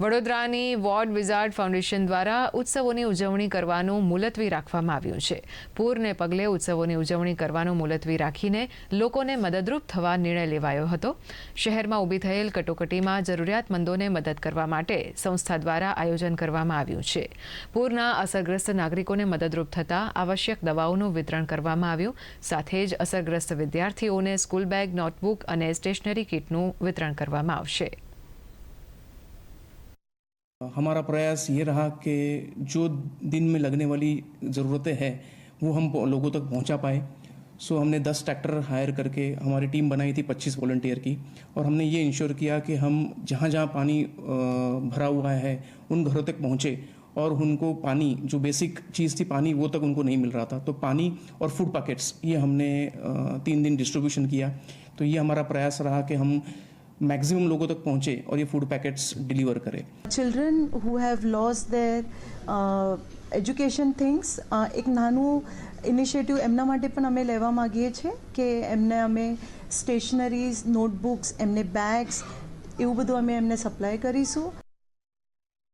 વડોદરાની ward wizard foundation દ્વારા ઉત્સવોની ઉજવણી કરવાનું મુલતવી રાખવામાં આવ્યું છે. પૂરને પગલે ઉત્સવોની ઉજવણી કરવાનું મુલતવી રાખીને લોકોને મદદરૂપ થવા નિર્ણય લેવાયો હતો. શહેરમાં ઊભી થયેલ કટોકટીમાં જરૂરિયાતમંદોને મદદ કરવા માટે સંસ્થા દ્વારા આયોજન કરવામાં આવ્યું છે. પૂરના અસરગ્રસ્ત નાગરિકોને મદદરૂપ થતાં આવશ્યક દવાઓનું વિતરણ કરવામાં આવ્યું. સાથે જ અસરગ્રસ્ત વિદ્યાર્થીઓને સ્કૂલ બેગ, નોટબુક અને સ્ટેશનરી કિટનું વિતરણ કરવામાં આવશે. हमारा प्रयास ये रहा कि जो दिन में लगने वाली ज़रूरतें हैं, वो हम लोगों तक पहुँचा पाए। सो हमने दस ट्रैक्टर हायर करके हमारी टीम बनाई थी पच्चीस वॉलंटियर की और हमने ये इंश्योर किया कि हम जहाँ जहाँ पानी भरा हुआ है, उन घरों तक पहुँचे और उनको पानी, जो बेसिक चीज़ थी पानी, वो तक उनको नहीं मिल रहा था। तो पानी और फ़ूड पैकेट्स, ये हमने तीन दिन डिस्ट्रीब्यूशन किया। तो ये हमारा प्रयास रहा कि हम मैक्सिमम लोगों तक पहुँचे और ये फूड पैकेट्स डिलीवर करें children who have lost their uh, education things uh, એક નાનું ઇનિશિયેટિવ એમના માટે પણ અમે લેવા માગીએ છીએ કે એમને અમે સ્ટેશનરીઝ નોટબુક્સ એમને બેગ્સ એવું બધું અમે એમને સપ્લાય કરીશું